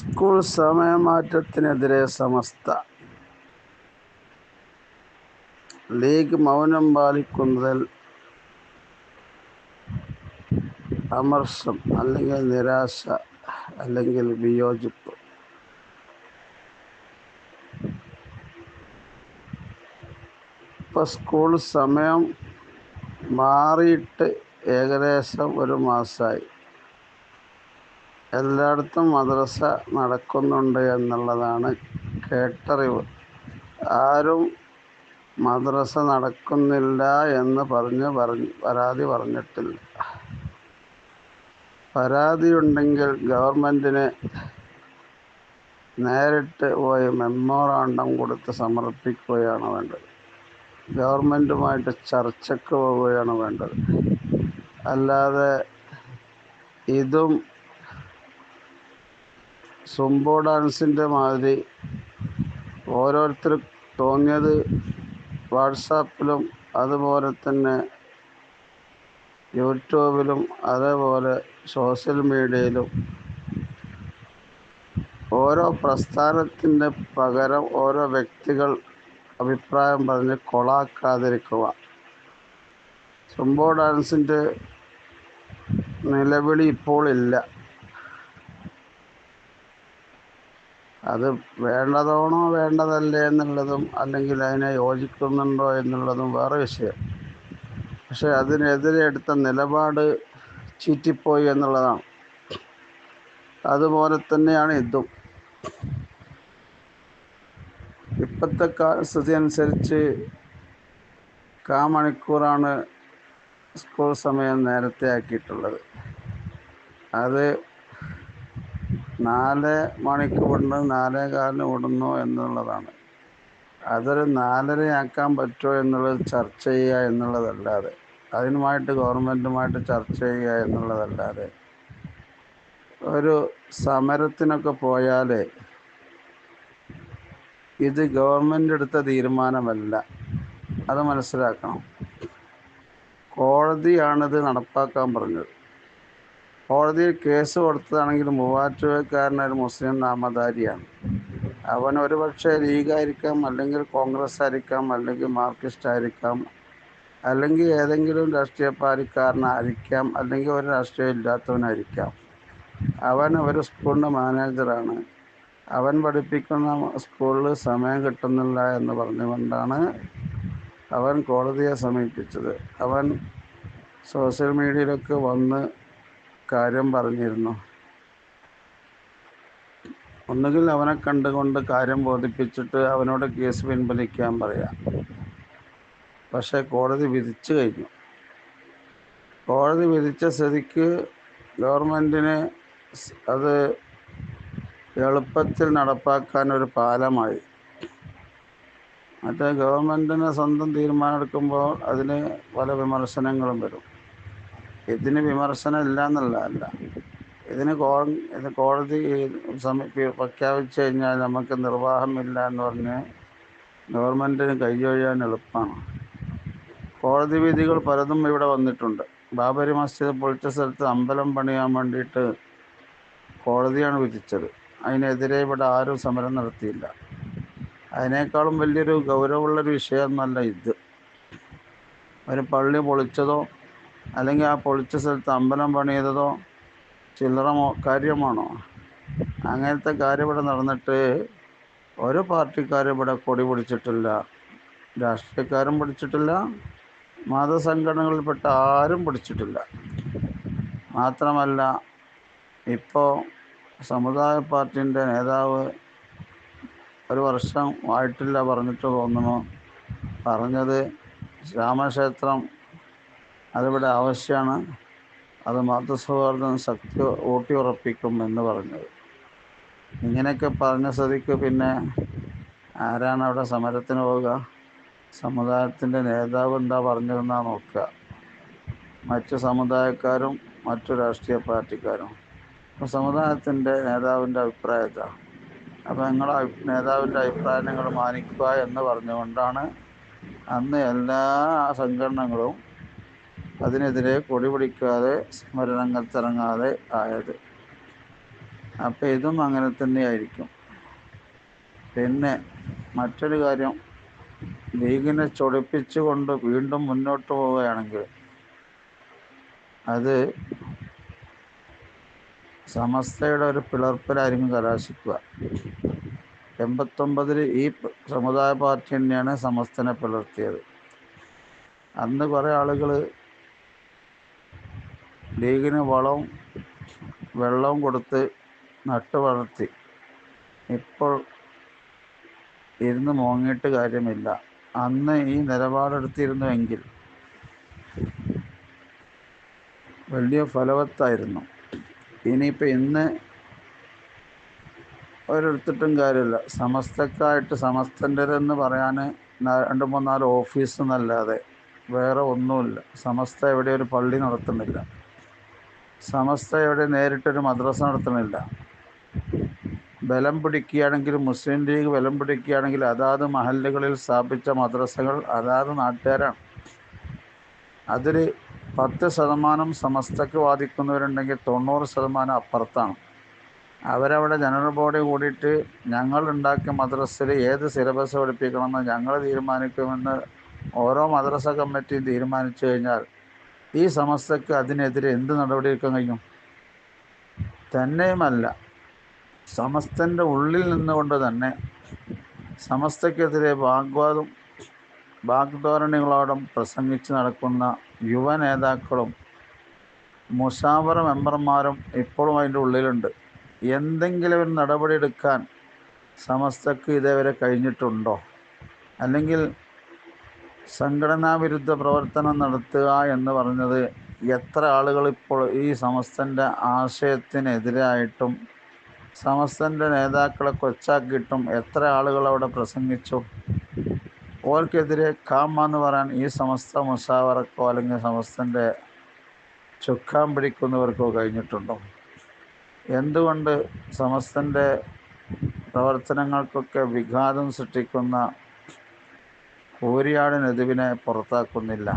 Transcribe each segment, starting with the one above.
School സമയമാറ്റത്തിനെതിരെ സമസ്ത. League മൗനം പാലിക്കുന്നതിൽ അമർഷം അല്ലെങ്കിൽ നിരാശ അല്ലെങ്കിൽ വിയോജിപ്പ്. ഇപ്പോൾ സ്കൂൾ സമയം മാറിയിട്ട് ഏകദേശം ഒരു മാസമായി. എല്ലായിടത്തും മദ്രസ നടക്കുന്നുണ്ട് എന്നുള്ളതാണ് കേട്ടറിവ്. ആരും മദ്രസ നടക്കുന്നില്ല എന്ന് പറഞ്ഞ് പറഞ്ഞ് പരാതി പറഞ്ഞിട്ടില്ല. പരാതിയുണ്ടെങ്കിൽ ഗവൺമെന്റിന് നേരിട്ട് പോയി മെമ്മോറാണ്ടം കൊടുത്ത് സമർപ്പിക്കുകയാണ് വേണ്ടത്. ഗവൺമെന്റുമായിട്ട് ചർച്ചയ്ക്ക് പോവുകയാണ് വേണ്ടത്. അല്ലാതെ ഇതും സുംബോ ഡാൻസിന്റെ മാതിരി ഓരോരുത്തർ തോന്നിയത് വാട്സാപ്പിലും അതുപോലെ തന്നെ യൂട്യൂബിലും അതേപോലെ സോഷ്യൽ മീഡിയയിലും. ഓരോ പ്രസ്ഥാനത്തിന്റെ പകരം ഓരോ വ്യക്തികൾ അഭിപ്രായം പറഞ്ഞ് കൊളാക്കാതിരിക്കുക. സുംബോ ഡാൻസിന്റെ നിലവിളി ഇപ്പോൾ ഇല്ല. അത് വേണ്ടതാണോ വേണ്ടതല്ലേ എന്നുള്ളതും അല്ലെങ്കിൽ അതിനെ യോജിക്കുന്നുണ്ടോ എന്നുള്ളതും വേറെ വിഷയം. പക്ഷേ അതിനെതിരെ എടുത്ത നിലപാട് ചീറ്റിപ്പോയി എന്നുള്ളതാണ്. അതുപോലെ തന്നെയാണ് ഇതും. ഇപ്പോഴത്തെ സ്ഥിതി അനുസരിച്ച് കാ മണിക്കൂറാണ് സ്കൂൾ സമയം നേരത്തെ ആക്കിയിട്ടുള്ളത്. അത് നാല് മണിക്ക് വിടുന്നു നാലേ കാലിന് വിടുന്നു എന്നുള്ളതാണ്. അതൊരു നാലരയാക്കാൻ പറ്റുമോ എന്നുള്ളത് ചർച്ച ചെയ്യുക എന്നുള്ളതല്ലാതെ അതിനുമായിട്ട് ഗവൺമെന്റുമായിട്ട് ചർച്ച ചെയ്യുക എന്നുള്ളതല്ലാതെ. ഒരു സമരത്തിനൊക്കെ പോയാൽ ഇത് ഗവൺമെന്റ് എടുത്ത തീരുമാനമല്ല അത് മനസ്സിലാക്കണം. കോടതിയാണിത് നടപ്പാക്കാൻ പറഞ്ഞത്. കോടതിയിൽ കേസ് കൊടുത്തതാണെങ്കിൽ മൂവാറ്റുപുഴക്കാരൻ ഒരു മുസ്ലിം നാമധാരിയാണ്. അവൻ ഒരുപക്ഷെ ലീഗായിരിക്കാം അല്ലെങ്കിൽ കോൺഗ്രസ് ആയിരിക്കാം അല്ലെങ്കിൽ മാർക്സിസ്റ്റ് ആയിരിക്കാം അല്ലെങ്കിൽ ഏതെങ്കിലും രാഷ്ട്രീയ പാർട്ടിക്കാരനായിരിക്കാം അല്ലെങ്കിൽ ഒരു രാഷ്ട്രീയം ഇല്ലാത്തവനായിരിക്കാം. അവൻ ഒരു സ്കൂളിന്റെ മാനേജറാണ്. അവൻ പഠിപ്പിക്കുന്ന സ്കൂളിൽ സമയം കിട്ടുന്നില്ല എന്ന് പറഞ്ഞുകൊണ്ടാണ് അവൻ കോടതിയെ സമീപിച്ചത്. അവൻ സോഷ്യൽ മീഡിയയിലൊക്കെ വന്ന് കാര്യം പറഞ്ഞിരുന്നു. ഒന്നുകിൽ അവനെ കണ്ടുകൊണ്ട് കാര്യം ബോധിപ്പിച്ചിട്ട് അവനോട് കേസ് പിൻവലിക്കാൻ പറയാം. പക്ഷേ കോടതി വിധിച്ചു കഴിഞ്ഞു. കോടതി വിധിച്ച സ്ഥിതിക്ക് ഗവൺമെന്റിന് അത് എളുപ്പത്തിൽ നടപ്പാക്കാൻ ഒരു പാലമായി. മറ്റേ ഗവൺമെന്റിന് സ്വന്തം തീരുമാനമെടുക്കുമ്പോൾ അതിന് പല വിമർശനങ്ങളും വരും. ഇതിന് വിമർശനം ഇല്ല എന്നുള്ളതല്ല ഇതിന് കോ ഇത് കോടതി പ്രഖ്യാപിച്ചു കഴിഞ്ഞാൽ നമുക്ക് നിർവാഹമില്ല എന്ന് പറഞ്ഞ് ഗവൺമെന്റിന് കൈയൊഴിയാൻ എളുപ്പമാണ്. കോടതി വിധികൾ പലതും ഇവിടെ വന്നിട്ടുണ്ട്. ബാബരി മസ്ജിദ് പൊളിച്ച സ്ഥലത്ത് അമ്പലം പണിയാൻ വേണ്ടിയിട്ട് കോടതിയാണ് വിധിച്ചത്. അതിനെതിരെ ഇവിടെ ആരും സമരം നടത്തിയില്ല. അതിനേക്കാളും വലിയൊരു ഗൗരവമുള്ളൊരു വിഷയമൊന്നുമല്ല ഇത്. ഒരു പള്ളി പൊളിച്ചതോ അല്ലെങ്കിൽ ആ പൊളിച്ച സ്ഥലത്ത് അമ്പലം പണിയതോ ചില്ലറമോ കാര്യമാണോ? അങ്ങനത്തെ കാര്യം ഇവിടെ നടന്നിട്ട് ഒരു പാർട്ടിക്കാരും ഇവിടെ കൊടി പിടിച്ചിട്ടില്ല. രാഷ്ട്രീയക്കാരും പിടിച്ചിട്ടില്ല. മതസംഘടനകളിൽപ്പെട്ട ആരും പിടിച്ചിട്ടില്ല. മാത്രമല്ല ഇപ്പോൾ സമുദായ പാർട്ടിന്റെ നേതാവ് ഒരു വർഷം ആയിട്ടില്ല പറഞ്ഞിട്ട് തോന്നുന്നു. പറഞ്ഞത് രാമക്ഷേത്രം അതിവിടെ ആവശ്യമാണ്. അത് മതസൗഹാർദ്ദം ശക്തി ഊട്ടി ഉറപ്പിക്കും എന്ന് പറഞ്ഞത്. ഇങ്ങനെയൊക്കെ പറഞ്ഞ സ്ഥിതിക്ക് പിന്നെ ആരാണ് അവിടെ സമരത്തിന് പോവുക? സമുദായത്തിന്റെ നേതാവ് എന്താ പറഞ്ഞതെന്നാണ് നോക്കുക. മറ്റു സമുദായക്കാരും മറ്റു രാഷ്ട്രീയ പാർട്ടിക്കാരും. അപ്പോൾ സമുദായത്തിന്റെ നേതാവിന്റെ അഭിപ്രായത്താ അപ്പോൾ നിങ്ങളുടെ നേതാവിന്റെ അഭിപ്രായം നിങ്ങൾ മാനിക്കുക എന്ന് പറഞ്ഞുകൊണ്ടാണ് അന്ന് എല്ലാ സംഘടനകളും അതിനെതിരെ കൊടി പിടിക്കാതെ സമരരംഗത്തിറങ്ങാതെ ആയത്. അപ്പം ഇതും അങ്ങനെ തന്നെയായിരിക്കും. പിന്നെ മറ്റൊരു കാര്യം ലീഗിനെ ചൊടിപ്പിച്ചുകൊണ്ട് വീണ്ടും മുന്നോട്ട് പോവുകയാണെങ്കിൽ അത് സമസ്തയുടെ ഒരു പിളർപ്പിലായിരിക്കും കലാശിക്കുക. എൺപത്തൊമ്പതിൽ ഈ സമുദായ പാർട്ടി തന്നെയാണ് സമസ്തനെ പിളർത്തിയത്. അന്ന് കുറേ ആളുകൾ ലീഗിന് വളവും വെള്ളവും കൊടുത്ത് നട്ടു വളർത്തി. ഇപ്പോൾ ഇരുന്ന് മോങ്ങിയിട്ട് കാര്യമില്ല. അന്ന് ഈ നിലപാടെടുത്തിരുന്നുവെങ്കിൽ വലിയ ഫലവത്തായിരുന്നു. ഇനിയിപ്പോൾ ഇന്ന് ഒരിടത്തിട്ടും കാര്യമില്ല. സമസ്തക്കായിട്ട് സമസ്തന്റെതെന്ന് പറയാൻ രണ്ട് മൂന്നാൽ ഓഫീസ് എന്നല്ലാതെ വേറെ ഒന്നുമില്ല. സമസ്ത എവിടെ ഒരു പള്ളി നടത്തുന്നില്ല. സമസ്ത എവിടെ നേരിട്ടൊരു മദ്രസ നടത്തണില്ല ബലം പിടിക്കുകയാണെങ്കിൽ മുസ്ലിം ലീഗ് ബലം പിടിക്കുകയാണെങ്കിൽ അതാത് മഹല്ലുകളിൽ സ്ഥാപിച്ച മദ്രസകൾ അതാത് നാട്ടുകാരാണ്. അതിൽ പത്ത് ശതമാനം സമസ്തക്ക് വാദിക്കുന്നവരുണ്ടെങ്കിൽ തൊണ്ണൂറ് ശതമാനം അപ്പുറത്താണ്. അവരവിടെ ജനറൽ ബോഡി കൂടിയിട്ട് ഞങ്ങൾ ഉണ്ടാക്കിയ മദ്രസയിൽ ഏത് സിലബസ് പഠിപ്പിക്കണമെന്ന് ഞങ്ങൾ തീരുമാനിക്കുമെന്ന് ഓരോ മദ്രസ കമ്മിറ്റിയും തീരുമാനിച്ചു കഴിഞ്ഞാൽ ഈ സമസ്തക്ക് അതിനെതിരെ എന്ത് നടപടിയെടുക്കാൻ കഴിയും? തന്നെയുമല്ല. സമസ്തന്റെ ഉള്ളിൽ നിന്നുകൊണ്ട് തന്നെ സമസ്തക്കെതിരെ വാഗ്വാദം വാഗ്ധോരണികളോടും പ്രസംഗിച്ച് നടക്കുന്ന യുവ നേതാക്കളും മുഷാവറ മെമ്പർമാരും ഇപ്പോഴും അതിന്റെ ഉള്ളിലുണ്ട്. എന്തെങ്കിലും ഒരു നടപടിയെടുക്കാൻ സമസ്തക്ക് ഇതേവരെ കഴിഞ്ഞിട്ടുണ്ടോ? അല്ലെങ്കിൽ സംഘടനാ വിരുദ്ധ പ്രവർത്തനം നടത്തുക എന്ന് പറഞ്ഞത് എത്ര ആളുകൾ ഇപ്പോൾ ഈ സമസ്തന്റെ ആശയത്തിനെതിരായിട്ടും സമസ്തന്റെ നേതാക്കളെ കൊച്ചാക്കിയിട്ടും എത്ര ആളുകൾ അവിടെ പ്രസംഗിച്ചു? ഓർക്കെതിരെ കാമ എന്ന് പറയാൻ ഈ സമസ്ത മുഷാവറക്കോ അല്ലെങ്കിൽ സമസ്തന്റെ ചുക്കാൻ പിടിക്കുന്നവർക്കോ കഴിഞ്ഞിട്ടുണ്ടോ? എന്തുകൊണ്ട് സമസ്തന്റെ പ്രവർത്തനങ്ങൾക്കൊക്കെ വിഘാതം സൃഷ്ടിക്കുന്ന കോരിയാട് നദുവിനെ പുറത്താക്കുന്നില്ല.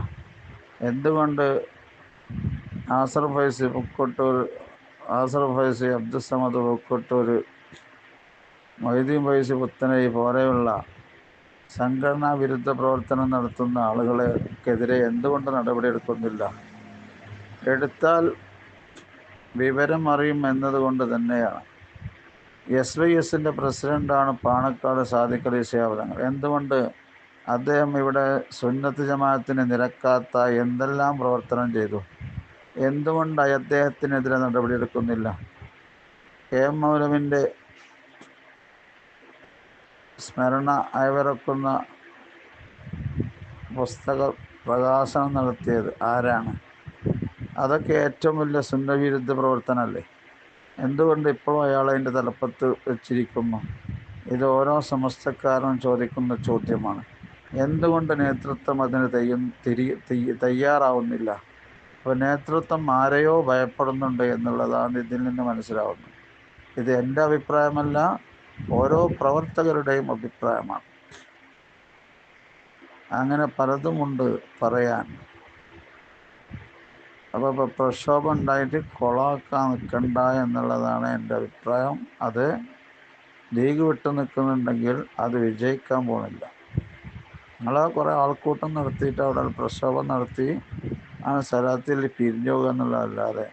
എന്തുകൊണ്ട് ആസർ ഫൈസ് പൂക്കോട്ടൂർ ആസർ ഫൈസ് അബ്ദുസമദ് പൂക്കോട്ടൂർ മൊയ്തീൻ ഫൈസ് പുത്തനൈ പോലെയുള്ള സംഘടനാ വിരുദ്ധ പ്രവർത്തനം നടത്തുന്ന ആളുകൾക്കെതിരെ എന്തുകൊണ്ട് നടപടി എടുക്കുന്നില്ല എടുത്താൽ വിവരം അറിയും എന്നതുകൊണ്ട് തന്നെയാണ്. എസ് വൈ എസിന്റെ പ്രസിഡന്റാണ് പാണക്കാട് സാദിഖലി സേവനങ്ങൾ എന്തുകൊണ്ട് അദ്ദേഹം ഇവിടെ സുന്നത്ത് ജമാഅത്തിന് നിരക്കാത്ത എന്തെല്ലാം പ്രവർത്തനം ചെയ്തു? എന്തുകൊണ്ട് അദ്ദേഹത്തിനെതിരെ നടപടിയെടുക്കുന്നില്ല? കെ എം മൗലവിന്റെ സ്മരണ അയവിറക്കുന്ന പുസ്തക പ്രകാശനം നടത്തിയത് ആരാണ്? അതൊക്കെ ഏറ്റവും വലിയ സുന്നവിരുദ്ധ പ്രവർത്തനമല്ലേ? എന്തുകൊണ്ട് ഇപ്പോഴും അയാൾ അതിന്റെ തലപ്പത്ത് വെച്ചിരിക്കുന്നു? ഇത് ഓരോ സമസ്തക്കാരനും ചോദിക്കുന്ന ചോദ്യമാണ്. എന്തുകൊണ്ട് നേതൃത്വം അതിന് തെയ്യം തയ്യാറാവുന്നില്ല? അപ്പോൾ നേതൃത്വം ആരെയോ ഭയപ്പെടുന്നുണ്ട് എന്നുള്ളതാണ് ഇതിൽ നിന്ന് മനസ്സിലാവുന്നത്. ഇത് എന്റെ അഭിപ്രായമല്ല ഓരോ പ്രവർത്തകരുടെയും അഭിപ്രായമാണ്. അങ്ങനെ പലതുമുണ്ട് പറയാൻ. അപ്പോൾ ഇപ്പോൾ പ്രക്ഷോഭം ഉണ്ടായിട്ട് കൊളാക്കാൻ നിൽക്കണ്ട എന്നുള്ളതാണ് എന്റെ അഭിപ്രായം. അത് ലീഗ് വിട്ടു നിൽക്കുന്നുണ്ടെങ്കിൽ അത് വിജയിക്കാൻ പോണില്ല. നിങ്ങൾ കുറേ ആൾക്കൂട്ടം നടത്തിയിട്ട് അവിടെ പ്രക്ഷോഭം നടത്തി ആ സ്ഥലത്തിൽ പിരിഞ്ഞു പോകുക എന്നുള്ളതല്ലാതെ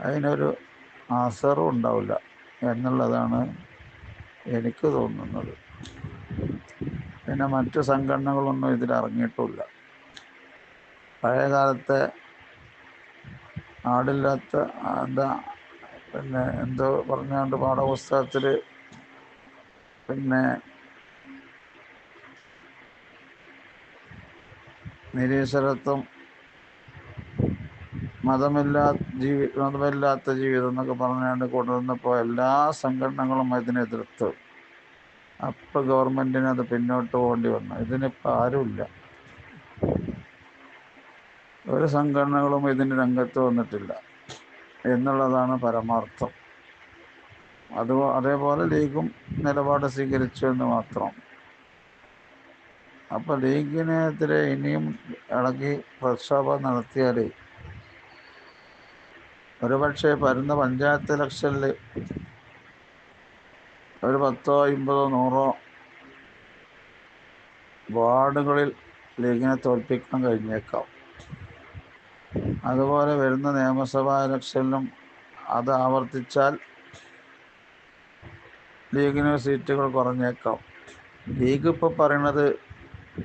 അതിനൊരു ആസറും ഉണ്ടാവില്ല എന്നുള്ളതാണ് എനിക്ക് തോന്നുന്നത്. പിന്നെ മറ്റു സംഘടനകളൊന്നും ഇതിൽ ഇറങ്ങിയിട്ടില്ല. പഴയ കാലത്തെ ആടില്ലാത്ത എന്താ പിന്നെ എന്തോ പറഞ്ഞാണ്ട് പാഠപുസ്തകത്തിൽ പിന്നെ നിരീശ്വരത്വം മതമില്ലാ ജീവി മതമില്ലാത്ത ജീവിതം എന്നൊക്കെ പറഞ്ഞുകൊണ്ട് കൊണ്ടുവന്നപ്പോൾ എല്ലാ സംഘടനകളും അതിനെ എതിർത്ത്. അപ്പോൾ ഗവൺമെന്റിന് അത് പിന്നോട്ട് പോകേണ്ടി വന്നു. ഇതിനിപ്പോൾ ആരുമില്ല. ഒരു സംഘടനകളും ഇതിന് രംഗത്ത് വന്നിട്ടില്ല എന്നുള്ളതാണ് പരമാർത്ഥം. അത് അതേപോലെ ലീഗും നിലപാട് സ്വീകരിച്ചു എന്ന് മാത്രം. അപ്പോൾ ലീഗിനെതിരെ ഇനിയും ഇളകി പ്രക്ഷോഭം നടത്തിയാൽ ഒരുപക്ഷെ വരുന്ന പഞ്ചായത്ത് ഇലക്ഷനിൽ ഒരു പത്തോ അമ്പതോ നൂറോ വാർഡുകളിൽ ലീഗിനെ തോൽപ്പിക്കാൻ കഴിഞ്ഞേക്കാം. അതുപോലെ വരുന്ന നിയമസഭാ ഇലക്ഷനിലും അത് ആവർത്തിച്ചാൽ ലീഗിന് സീറ്റുകൾ കുറഞ്ഞേക്കാം. ലീഗ് ഇപ്പോൾ പറയണത്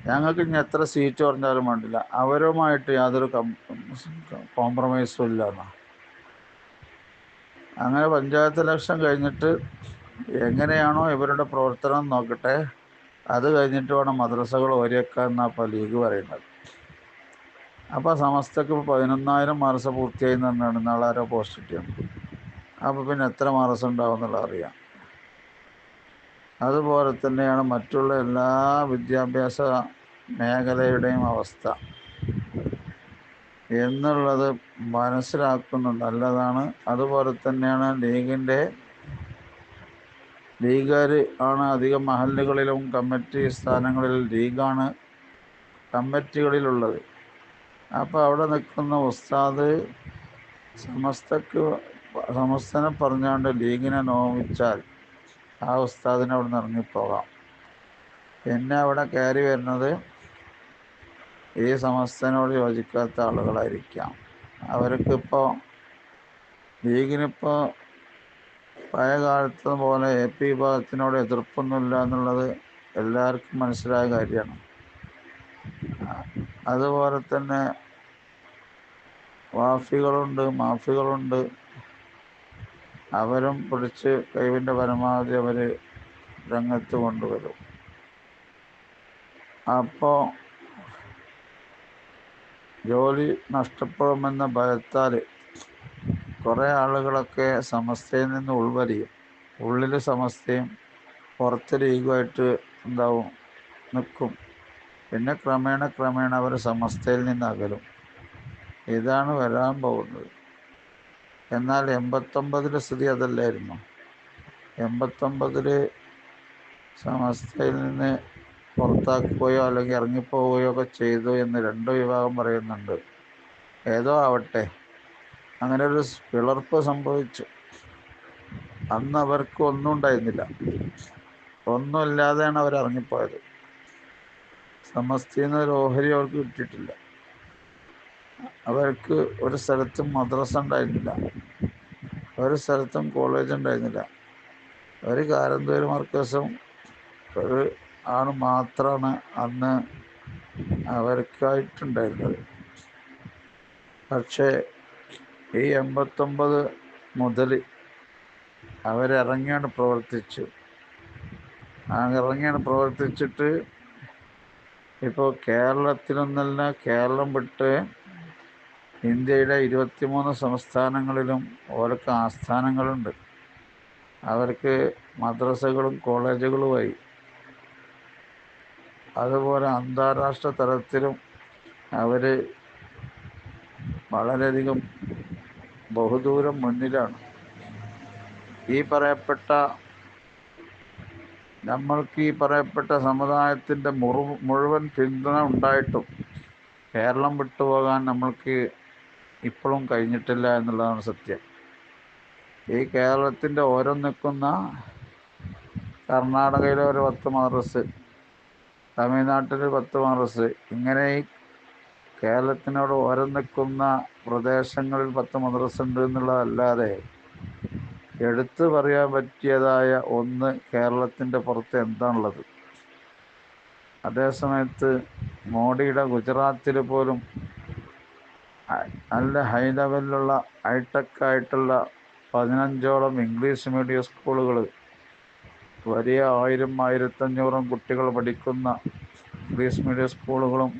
ഞങ്ങൾക്ക് ഇനി എത്ര സീറ്റ് പറഞ്ഞാലും വേണ്ടില്ല. അവരുമായിട്ട് യാതൊരു കോംപ്രമൈസും ഇല്ല എന്നാ അങ്ങനെ പഞ്ചായത്ത് ഇലക്ഷൻ കഴിഞ്ഞിട്ട് എങ്ങനെയാണോ ഇവരുടെ പ്രവർത്തനം നോക്കട്ടെ. അത് കഴിഞ്ഞിട്ട് വേണം മദ്രസകൾ ഓരിയേക്കാൻ എന്നാ ഇപ്പോൾ ലീഗ് പറയുന്നത്. അപ്പോൾ സമസ്തക്ക് ഇപ്പോൾ പതിനൊന്നായിരം മാർസ് പൂർത്തിയായി എന്ന് പറഞ്ഞാണ് നാളെ ആരോ പോസ്റ്റ് ഇട്ടിയാണ് അപ്പോൾ പിന്നെ എത്ര മാർസ് ഉണ്ടാവും എന്നുള്ളത് അറിയാം. അതുപോലെ തന്നെയാണ് മറ്റുള്ള എല്ലാ വിദ്യാഭ്യാസ മേഖലയുടെയും അവസ്ഥ. എന്നുള്ളത് മനസ്സിലാക്കുന്നു നല്ലതാണ്. അതുപോലെ തന്നെയാണ് ലീഗിന്റെ ലീഗുകാർ ആണ് അധികം മഹല്ലുകളിലും കമ്മിറ്റി സ്ഥാനങ്ങളിൽ ലീഗാണ് കമ്മിറ്റികളിലുള്ളത്. അപ്പോൾ അവിടെ നിൽക്കുന്ന ഉസ്താദ് സമസ്തക്ക് സമസ്തനെ പറഞ്ഞുകൊണ്ട് ലീഗിനെ നോവിച്ചാൽ ആ ഉസ്താദിനെ അവിടെ നിന്ന് ഇറങ്ങിപ്പോകാം. പിന്നെ അവിടെ കയറി വരുന്നത് ഈ സമസ്തനോട് യോജിക്കാത്ത ആളുകളായിരിക്കാം. അവർക്കിപ്പോൾ ലീഗിനിപ്പോൾ പഴയ കാലത്തെ പോലെ എ പി വിഭാഗത്തിനോട് എതിർപ്പൊന്നുമില്ല എന്നുള്ളത് എല്ലാവർക്കും മനസ്സിലായ കാര്യമാണ്. അതുപോലെ തന്നെ വാഫികളുണ്ട് മാഫികളുണ്ട്. അവരും പിടിച്ച് കഴിവിന്റെ പരമാവധി അവർ രംഗത്ത് കൊണ്ടുവരും. അപ്പോൾ ജോലി നഷ്ടപ്പെടുമെന്ന ഭയത്താൽ കുറേ ആളുകളൊക്കെ സമസ്തയിൽ നിന്ന് ഉൾവലിയും. ഉള്ളിൽ സമസ്തയും പുറത്ത് ലീഗുമായിട്ട് എന്താവും? നിൽക്കും പിന്നെ ക്രമേണ ക്രമേണ അവർ സമസ്തയിൽ നിന്ന് അകലും. ഇതാണ് വരാൻ പോകുന്നത്. എന്നാൽ എൺപത്തൊമ്പതിലെ സ്ഥിതി അതല്ലായിരുന്നു. എൺപത്തൊമ്പതിൽ സമസ്തയിൽ നിന്ന് പുറത്താക്കുകയോ അല്ലെങ്കിൽ ഇറങ്ങിപ്പോവുകയോ ഒക്കെ ചെയ്തു എന്ന് രണ്ട് വിഭാഗം പറയുന്നുണ്ട്. ഏതോ ആവട്ടെ. അങ്ങനെ ഒരു പിളർപ്പ് സംഭവിച്ചു. അന്ന് അവർക്ക് ഒന്നും ഉണ്ടായിരുന്നില്ല. ഒന്നുമില്ലാതെയാണ് അവർ ഇറങ്ങിപ്പോയത്. സമസ്തയിൽ ഒരു ഓഹരി അവർക്ക് കിട്ടിയിട്ടില്ല. അവർക്ക് ഒരു സ്ഥലത്തും മദ്രസ ഉണ്ടായിരുന്നില്ല. ഒരു സ്ഥലത്തും കോളേജ് ഉണ്ടായിരുന്നില്ല. ഒരു കാരന്തൂര് മർക്കസും ഒരു ആണ് മാത്രമാണ് അന്ന് അവർക്കായിട്ടുണ്ടായിരുന്നത്. പക്ഷേ ഈ എൺപത്തൊമ്പത് മുതൽ അവരിറങ്ങിയാണ് പ്രവർത്തിച്ചു. ഇറങ്ങിയാണ് പ്രവർത്തിച്ചിട്ട് ഇപ്പോൾ കേരളത്തിലൊന്നല്ല കേരളം വിട്ട് ഇന്ത്യയുടെ ഇരുപത്തിമൂന്ന് സംസ്ഥാനങ്ങളിലും ഓരോക്ക് ആസ്ഥാനങ്ങളുണ്ട്. അവർക്ക് മദ്രസകളും കോളേജുകളുമായി. അതുപോലെ അന്താരാഷ്ട്ര തലത്തിലും അവർ വളരെയധികം ബഹുദൂരം മുന്നിലാണ്. ഈ പറയപ്പെട്ട നമ്മൾക്ക് ഈ പറയപ്പെട്ട സമുദായത്തിന്റെ മുറു മുഴുവൻ പിന്തുണ ഉണ്ടായിട്ടും കേരളം വിട്ടുപോകാൻ നമ്മൾക്ക് ഇപ്പോഴും കഴിഞ്ഞിട്ടില്ല എന്നുള്ളതാണ് സത്യം. ഈ കേരളത്തിന്റെ ഓരോ നിൽക്കുന്ന കർണാടകയിലെ ഒരു പത്ത് മദ്രസ് തമിഴ്നാട്ടിൽ പത്ത് മദ്രസ് ഇങ്ങനെ ഈ കേരളത്തിനോട് ഓരം നിൽക്കുന്ന പ്രദേശങ്ങളിൽ പത്ത് മദ്രസ് ഉണ്ട് എന്നുള്ളതല്ലാതെ എടുത്തു പറയാൻ പറ്റിയതായ ഒന്ന് കേരളത്തിന്റെ പുറത്ത് എന്താണുള്ളത്? അതേസമയത്ത് മോഡിയുടെ ഗുജറാത്തിൽ പോലും നല്ല ഹൈടെക് ആയിട്ടുള്ള പതിനഞ്ചോളം ഇംഗ്ലീഷ് മീഡിയം സ്കൂളുകൾ വലിയ ആയിരം ആയിരത്തഞ്ഞൂറും കുട്ടികൾ പഠിക്കുന്ന ഇംഗ്ലീഷ് മീഡിയം സ്കൂളുകളും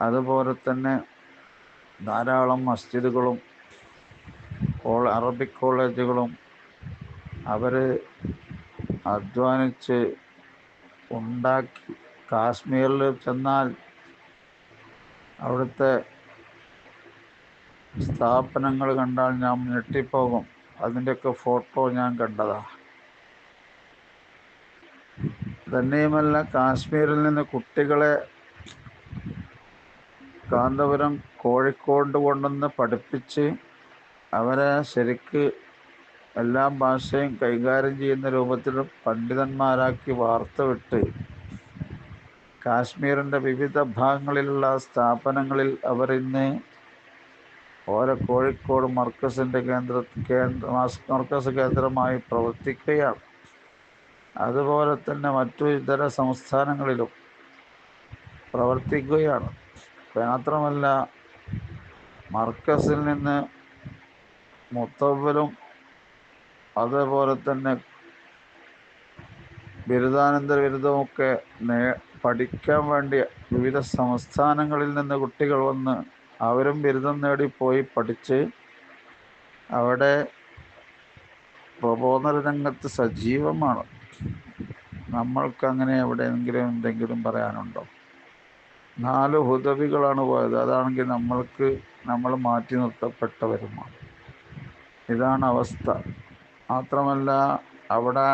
അതുപോലെ തന്നെ ധാരാളം മസ്ജിദുകളും കോള അറബിക് കോളേജുകളും അവർ അധ്വാനിച്ച് ഉണ്ടാക്കി കാശ്മീരിൽ ചെന്നാൽ അവിടുത്തെ സ്ഥാപനങ്ങൾ കണ്ടാൽ ഞാൻ ഞെട്ടിപ്പോകും. അതിന്റെയൊക്കെ ഫോട്ടോ ഞാൻ കണ്ടതാണ് തന്നെയുമല്ല കാശ്മീരിൽ നിന്ന് കുട്ടികളെ കാന്തപുരം കോഴിക്കോട് കൊണ്ടുവന്ന് പഠിപ്പിച്ച് അവരെ ശരിക്ക് എല്ലാ ഭാഷയും കൈകാര്യം ചെയ്യുന്ന രൂപത്തിൽ പണ്ഡിതന്മാരാക്കി വാർത്തവിട്ട് കാശ്മീരിന്റെ വിവിധ ഭാഗങ്ങളിലുള്ള സ്ഥാപനങ്ങളിൽ അവർ ഇന്ന് ഓരോ കോഴിക്കോട് മർക്കസിന്റെ കേന്ദ്ര കേന്ദ്ര മർക്കസ് കേന്ദ്രമായി പ്രവർത്തിക്കുകയാണ്. അതുപോലെ തന്നെ മറ്റു ഇതര സംസ്ഥാനങ്ങളിലും പ്രവർത്തിക്കുകയാണ്. മാത്രമല്ല മർക്കസിൽ നിന്ന് മുത്തവലും അതേപോലെ തന്നെ ബിരുദാനന്തര ബിരുദമൊക്കെ പഠിക്കാൻ വേണ്ടി വിവിധ സംസ്ഥാനങ്ങളിൽ നിന്ന് കുട്ടികൾ വന്ന് അവരും ബിരുദം നേടി പോയി പഠിച്ച് അവിടെ പ്രബോധന രംഗത്ത് സജീവമാണ്. നമ്മൾക്ക് അങ്ങനെ എവിടെയെങ്കിലും എന്തെങ്കിലും പറയാനുണ്ടോ? നാല് ഹുദവികളാണ് പോയത്. അതാണെങ്കിൽ നമ്മൾക്ക് നമ്മൾ മാറ്റി നിർത്തപ്പെട്ടവരുമാണ്. ഇതാണ് അവസ്ഥ. മാത്രമല്ല അവിടെ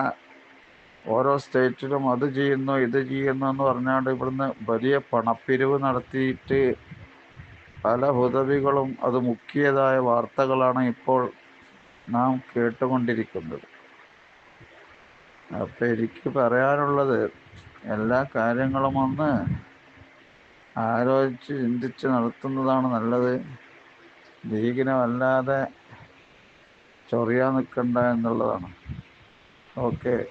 ഓരോ സ്റ്റേറ്റിലും അത് ചെയ്യുന്നു ഇത് ചെയ്യുന്നു എന്ന് പറഞ്ഞാണ്ട് ഇവിടുന്ന് വലിയ പണപ്പിരിവ് നടത്തിയിട്ട് പല ഹുദവികളും അത് മുക്കിയതായ വാർത്തകളാണ് ഇപ്പോൾ നാം കേട്ടുകൊണ്ടിരിക്കുന്നത്. അപ്പം എനിക്ക് പറയാനുള്ളത് എല്ലാ കാര്യങ്ങളും ഒന്ന് ആലോചിച്ച് ചിന്തിച്ച് നടത്തുന്നതാണ് നല്ലത്. ലീഗിനെ ചൊറിയാൻ നിൽക്കണ്ട എന്നുള്ളതാണ്. ഓക്കെ.